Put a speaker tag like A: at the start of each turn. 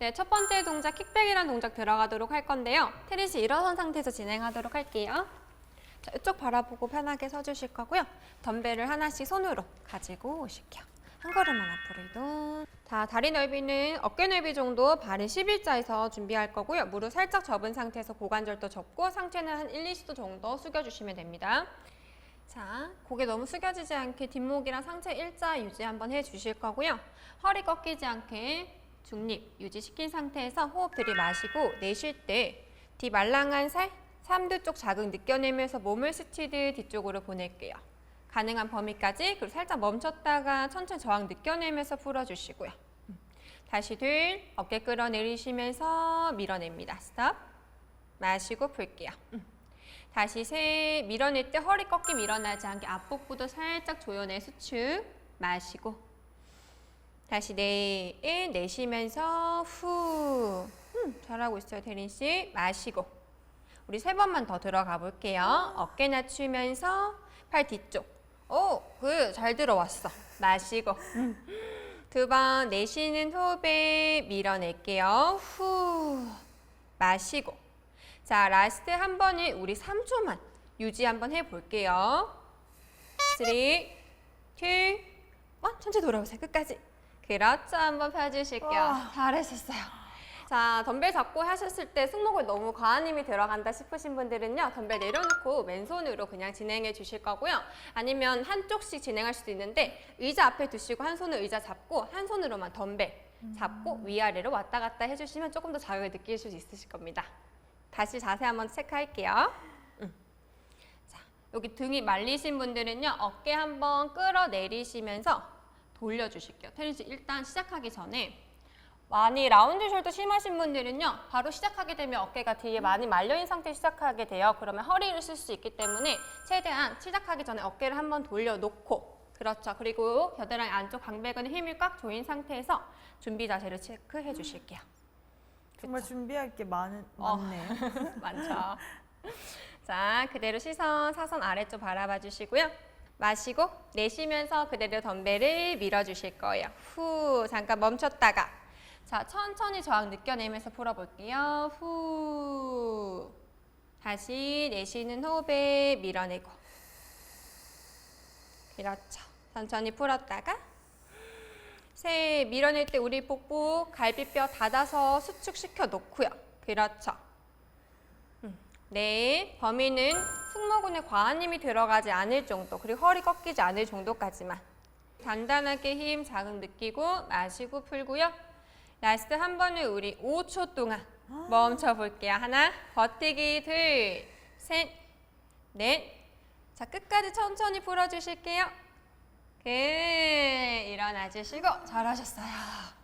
A: 네, 첫 번째 동작 킥백이라는 동작 들어가도록 할 건데요. 테리 씨 일어선 상태에서 진행하도록 할게요. 자, 이쪽 바라보고 편하게 서주실 거고요. 덤벨을 하나씩 손으로 가지고 오실게요. 한 걸음만 앞으로 이동. 자, 다리 넓이는 어깨 넓이 정도 발은 11자에서 준비할 거고요. 무릎 살짝 접은 상태에서 고관절도 접고 상체는 한 1, 2도 정도 숙여주시면 됩니다. 자, 고개 너무 숙여지지 않게 뒷목이랑 상체 일자 유지 한번 해주실 거고요. 허리 꺾이지 않게 중립 유지시킨 상태에서 호흡 들이마시고 내쉴 때 뒤 말랑한 살, 삼두 쪽 자극 느껴내면서 몸을 스치듯 뒤쪽으로 보낼게요. 가능한 범위까지 그리고 살짝 멈췄다가 천천히 저항 느껴내면서 풀어주시고요. 음. 다시 둘, 어깨 끌어내리시면서 밀어냅니다. 스톱. 마시고 풀게요. 음. 다시 셋, 밀어낼 때 허리 꺾기 밀어나지 않게 앞복부도 살짝 조여내 수축. 마시고. 다시 넷, 내쉬면서 후. 음, 잘하고 있어요, 대린 씨. 마시고. 우리 세 번만 더 들어가 볼게요. 어깨 낮추면서 팔 뒤쪽. 오, 그 잘 들어왔어. 마시고. 두 번 내쉬는 호흡에 밀어낼게요. 후. 마시고. 자, 라스트 한 번을 우리 3초만 유지 한번 해볼게요. 3, 2, 1. 천천히 돌아오세요. 끝까지. 그렇죠. 한번 펴주실게요.
B: 와.
A: 잘하셨어요. 자, 덤벨 잡고 하셨을 때 승모근 너무 과한 힘이 들어간다 싶으신 분들은요, 덤벨 내려놓고 왼손으로 그냥 진행해 주실 거고요. 아니면 한쪽씩 진행할 수도 있는데, 의자 앞에 두시고 한 손을 의자 잡고, 한 손으로만 덤벨 잡고 위아래로 왔다 갔다 해주시면 조금 더 자극을 느끼실 수 있으실 겁니다. 다시 자세 한번 체크할게요. 음. 자, 여기 등이 말리신 분들은요, 어깨 한번 끌어내리시면서 돌려주실게요. 테니 씨 일단 시작하기 전에 많이 라운드 숄더 심하신 분들은요, 바로 시작하게 되면 어깨가 뒤에 많이 말려있는 상태에 시작하게 돼요. 그러면 허리를 쓸 수 있기 때문에 최대한 시작하기 전에 어깨를 한번 돌려놓고 그렇죠. 그리고 겨드랑이 안쪽 강배근에 힘을 꽉 조인 상태에서 준비 자세를 체크해 주실게요.
B: 정말 준비할 게 많,
A: 어.
B: 많네요.
A: 많죠. 자, 그대로 시선 사선 아래쪽 바라봐 주시고요. 마시고 내쉬면서 그대로 덤벨을 밀어 주실 거예요. 후, 잠깐 멈췄다가 자, 천천히 저항 느껴내면서 풀어 볼게요. 후. 다시 내쉬는 호흡에 밀어내고. 그렇죠. 천천히 풀었다가 셋, 밀어낼 때 우리 복부 갈비뼈 닫아서 수축시켜 놓고요. 그렇죠. 네, 범위는 승모근에 과한 힘이 들어가지 않을 정도, 그리고 허리 꺾이지 않을 정도까지만. 단단하게 힘 자극 느끼고 마시고 풀고요. 라스트 한 번을 우리 5초 동안 멈춰 볼게요. 하나, 버티기 둘, 셋, 넷. 자, 끝까지 천천히 풀어 주실게요. 그 일어나 주시고 잘하셨어요.